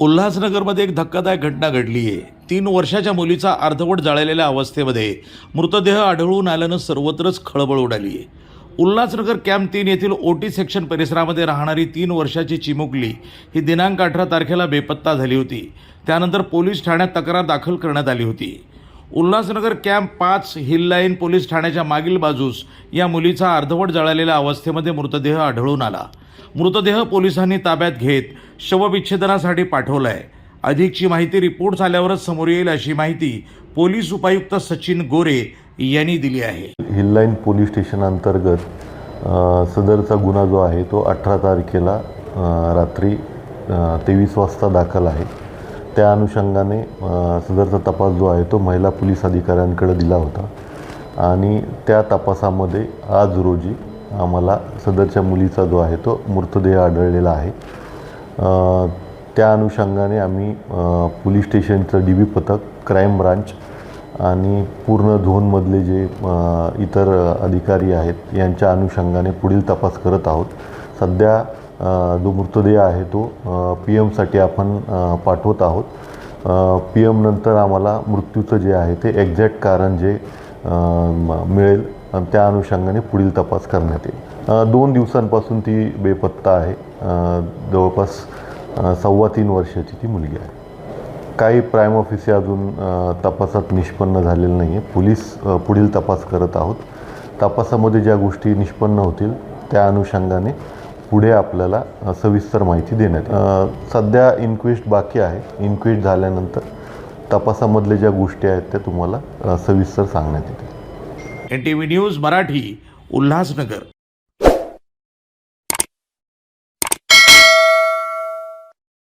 उल्हासनगरमध्ये एक धक्कादायक घटना घडली आहे. तीन वर्षाच्या मुलीचा अर्धवट जाळलेल्या अवस्थेमध्ये मृतदेह आढळून आल्यानं सर्वत्रच खळबळ उडाली आहे. उल्हासनगर कॅम्प तीन येथील ओटी सेक्शन परिसरामध्ये राहणारी तीन वर्षाची चिमुकली ही दिनांक अठरा तारखेला बेपत्ता झाली होती. त्यानंतर पोलीस ठाण्यात तक्रार दाखल करण्यात आली होती. उल्हासनगर कॅम्प पाच हिल लाईन पोलीस ठाण्याच्या मागील बाजूस या मुलीचा अर्धवट जळालेल्या अवस्थेमध्ये मृतदेह आढळून आला. मृतदेह पोलिसांनी ताब्यात घेत शवविच्छेदनासाठी पाठवला आहे अधिकची माहिती रिपोर्ट झाल्यावरच समोर येईल अशी माहिती पोलीस उपायुक्त सचिन गोरे यांनी दिली आहे. हिल लाईन पोलीस स्टेशन अंतर्गत सदरचा गुन्हा जो आहे तो अठरा तारखेला रात्री तेवीस वाजता दाखल आहे. त्या अनुषंगाने सदरचा तपास जो आहे तो महिला पोलीस अधिकाऱ्यांकडे दिला होता. आणि त्या तपासामध्ये आज रोजी आम्हाला सदरच्या मुलीचा जो आहे तो मृतदेह आढळलेला आहे. त्या अनुषंगाने आम्ही पोलीस स्टेशनचं डी बी पथक क्राईम ब्रांच आणि पूर्ण झोनमधले जे इतर अधिकारी आहेत यांच्या अनुषंगाने पुढील तपास करत आहोत. सध्या जो मृतदेह आहे तो पी एमसाठी आपण पाठवत आहोत. पी एम नंतर आम्हाला मृत्यूचं जे आहे ते एक्झॅक्ट कारण जे मिळेल त्या अनुषंगाने पुढील तपास करण्यात येईल. दोन दिवसांपासून ती बेपत्ता आहे. जवळपास सव्वा तीन वर्षाची ती मुलगी आहे. काही प्राईम ऑफिस अजून तपासात निष्पन्न झालेलं नाही आहे पोलीस पुढील तपास करत आहोत. तपासामध्ये ज्या गोष्टी निष्पन्न होतील त्या अनुषंगाने पुढे आपल्याला सविस्तर माहिती देण्यात सध्या इन्क्वेस्ट बाकी आहे. इन्क्वेस्ट झाल्यानंतर तपासामधल्या ज्या गोष्टी आहेत त्या तुम्हाला सविस्तर सांगण्यात येतील. N T V news Marathi Ulhasnagar.